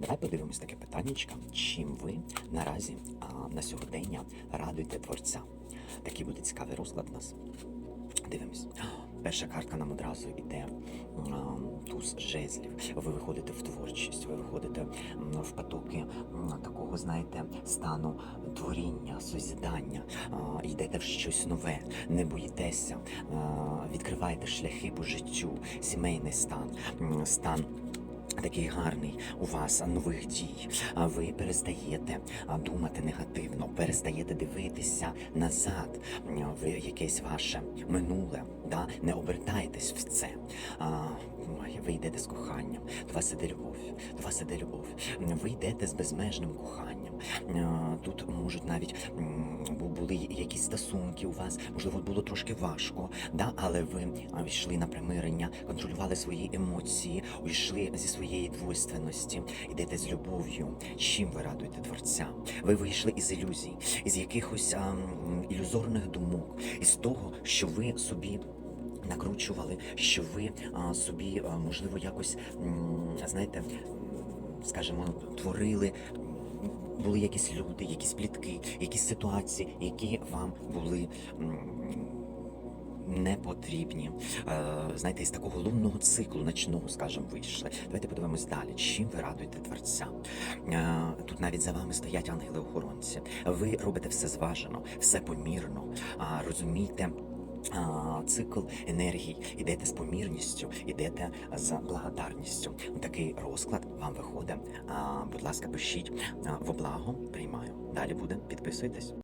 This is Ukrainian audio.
Давай подивимось таке питаннячко. Чим ви наразі а, на сьогодення радуєте творця? Такий буде цікавий розклад у нас. Дивимось. Перша картка нам одразу йде туз жезлів. Ви виходите в творчість, ви виходите в потоки такого, знаєте, стану творіння, созідання, йдете в щось нове, не боїтеся, відкриваєте шляхи по життю, сімейний стан, стан. Такий гарний у вас нових дій. А ви перестаєте думати негативно, перестаєте дивитися назад в якесь ваше минуле. Да? Не обертайтесь в це. Ви йдете з коханням, до вас іде любов, до вас іде любов. Ви йдете з безмежним коханням. Тут можуть навіть були якісь стосунки у вас, можливо, було трошки важко, да? але ви йшли на примирення, контролювали свої емоції, йшли зі своєї двойственності, йдете з любов'ю. Чим ви радуєте творця? Ви вийшли із ілюзій, із якихось а, ілюзорних думок, із того, що ви собі. Накручували, що ви а, собі, а, можливо, якось знаєте, скажімо, творили. Були якісь люди, якісь плітки, якісь ситуації, які вам були не потрібні. Е, знаєте, із такого лунного циклу, ночного, скажімо, вийшли. Давайте подивимось далі. Чим ви радуєте творця? Е, тут навіть за вами стоять ангели-охоронці. Ви робите все зважено, все помірно. А, Цикл енергій, ідете з помірністю, ідете з благодарністю. Такий розклад вам виходить. Будь ласка, пишіть во благо, приймаю. Далі буде. Підписуйтесь.